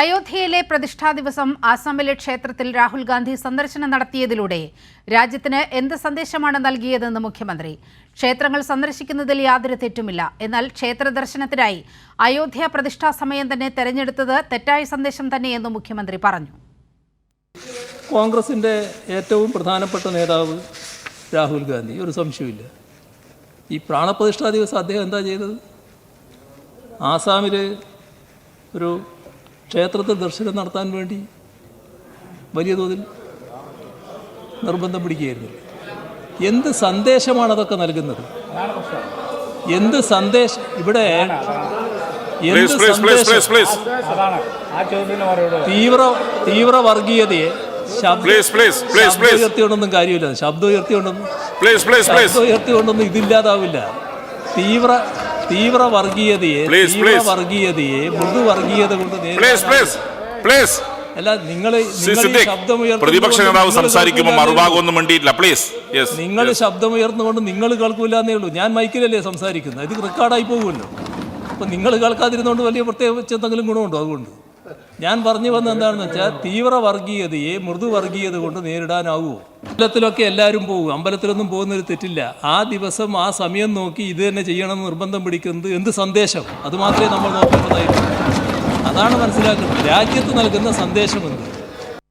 അയോധ്യയിലെ പ്രതിഷ്ഠാ ദിവസം ആസാമിലെ ക്ഷേത്രത്തിൽ രാഹുൽ ഗാന്ധി സന്ദർശനം നടത്തിയതിലൂടെ രാജ്യത്തിന് എന്ത് സന്ദേശമാണ് നൽകിയതെന്ന് മുഖ്യമന്ത്രി? ക്ഷേത്രങ്ങൾ സന്ദർശിക്കുന്നതിൽ യാതൊരു തെറ്റുമില്ല. എന്നാൽ ക്ഷേത്ര ദർശനത്തിനായി അയോധ്യ പ്രതിഷ്ഠാ സമയം തന്നെ തെരഞ്ഞെടുത്തത് തെറ്റായ സന്ദേശം തന്നെയെന്നും മുഖ്യമന്ത്രി പറഞ്ഞു. കോൺഗ്രസിന്റെ ഏറ്റവും പ്രധാനപ്പെട്ട നേതാവ് രാഹുൽ ഗാന്ധി. ഒരു സംശയമില്ല ഈ പ്രാണപ്രതിഷ്ഠാ ദിവസം അദ്ദേഹം എന്താ ചെയ്തത്? ആസാമിൽ ഒരു ക്ഷേത്രത്തിൽ ദർശനം നടത്താൻ വേണ്ടി വലിയ തോതിൽ നിർബന്ധം പിടിക്കുകയായിരുന്നു. എന്ത് സന്ദേശമാണ് അതൊക്കെ നൽകുന്നത്? എന്ത് സന്ദേശം ഇവിടെ എന്ത് സന്ദേശം? തീവ്ര തീവ്ര വർഗീയതയെ ശബ്ദ. ഉയർത്തിക്കൊണ്ടൊന്നും കാര്യമില്ല. ശബ്ദം please. ശബ്ദം ഉയർത്തിക്കൊണ്ടൊന്നും ഇതില്ലാതാവില്ല. തീവ്ര തീവ്ര വർഗീയതയെ തീവ്ര. വർഗീയതയെ മൃദു വർഗീയത കൊണ്ട്. അല്ല നിങ്ങൾ പ്രതിപക്ഷ നേതാവ് സംസാരിക്കുമ്പോൾ മറുഭാഗം ഒന്നും വേണ്ടിയിട്ടില്ല പ്ലീസ് നിങ്ങൾ ശബ്ദം ഉയർന്നുകൊണ്ട് നിങ്ങൾ കേൾക്കൂല എന്നേ ഉള്ളൂ. ഞാൻ മൈക്കിലല്ലേ സംസാരിക്കുന്നത്. ഇത് റെക്കോർഡായി പോകുമല്ലോ. അപ്പം നിങ്ങൾ കേൾക്കാതിരുന്നുകൊണ്ട് വലിയ പ്രത്യേകിച്ച് എന്തെങ്കിലും ഗുണമുണ്ടോ? അതുകൊണ്ട്. ഞാൻ പറഞ്ഞു വന്നത് എന്താണെന്ന് വെച്ചാൽ തീവ്ര വർഗീയതയെ മൃദു വർഗീയത കൊണ്ട് നേരിടാനാവുമോ? അമ്പലത്തിലൊക്കെ എല്ലാവരും പോകും. അമ്പലത്തിലൊന്നും പോകുന്നൊരു തെറ്റില്ല. ആ ദിവസം ആ സമയം നോക്കി ഇത് തന്നെ ചെയ്യണമെന്ന് നിർബന്ധം പിടിക്കുന്നത് എന്ത് സന്ദേശം? അത് മാത്രമേ നമ്മൾ നോക്കേണ്ടതായിട്ടുള്ളൂ അതാണ് മനസ്സിലാക്കുന്നത്. രാജ്യത്ത് നൽകുന്ന സന്ദേശം എന്ത്